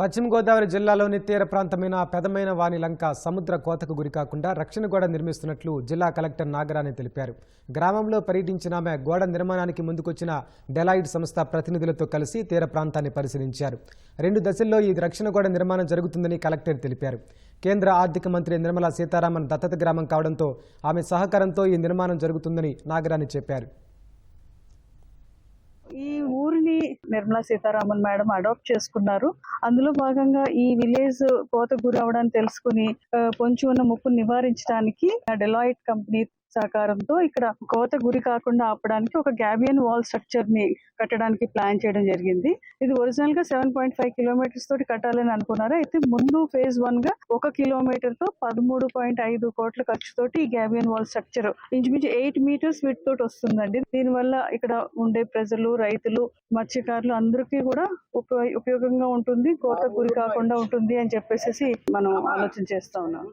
పశ్చిమ గోదావరి జిల్లాలోని తీర ప్రాంతమైన పెదమైన వాని లంక సముద్ర కోతకు గురికాకుండా రక్షణ గోడ నిర్మిస్తున్నట్లు జిల్లా కలెక్టర్ నాగరాణి తెలిపారు. గ్రామంలో పర్యటించిన ఆమె గోడ నిర్మాణానికి ముందుకొచ్చిన డెలాయిడ్ సంస్థ ప్రతినిధులతో కలిసి తీర ప్రాంతాన్ని పరిశీలించారు. రెండు దశల్లో ఈ రక్షణ గోడ నిర్మాణం జరుగుతుందని కలెక్టర్ తెలిపారు. కేంద్ర ఆర్థిక మంత్రి నిర్మలా సీతారామన్ దత్తత గ్రామం కావడంతో ఆమె సహకారంతో ఈ నిర్మాణం జరుగుతుందని నాగరాణి చెప్పారు. ఈ నిర్మలా సీతారామన్ మేడం అడాప్ట్ చేసుకున్నారు. అందులో భాగంగా ఈ విలేజ్ కోత గురవడాన్ని తెలుసుకుని పొంచి ఉన్న ముప్పును నివారించడానికి డెలాయిట్ కంపెనీ సహకారంతో ఇక్కడ కోత గురి కాకుండా ఆపడానికి ఒక గ్యాబియన్ వాల్ స్ట్రక్చర్ని కట్టడానికి ప్లాన్ చేయడం జరిగింది. ఇది ఒరిజినల్గా సెవెన్ పాయింట్ ఫైవ్ కిలోమీటర్స్ తోటి కట్టాలని అనుకున్నారు? అయితే ముందు ఫేజ్ వన్గా ఒక కిలోమీటర్తో పదమూడు పాయింట్ ఐదు కోట్ల ఖర్చుతోటి ఈ గ్యాబియన్ వాల్ స్ట్రక్చర్ ఇంచుమించు ఎయిట్ మీటర్స్ విత్ తోటి వస్తుందండి. దీనివల్ల ఇక్కడ ఉండే ప్రజలు రైతులు మత్స్యకారులు అందరికీ కూడా ఉప- ఉపయోగంగా ఉంటుంది కోత గురి కాకుండా ఉంటుంది అని చెప్పేసి మనం ఆలోచన చేస్తా ఉన్నాం.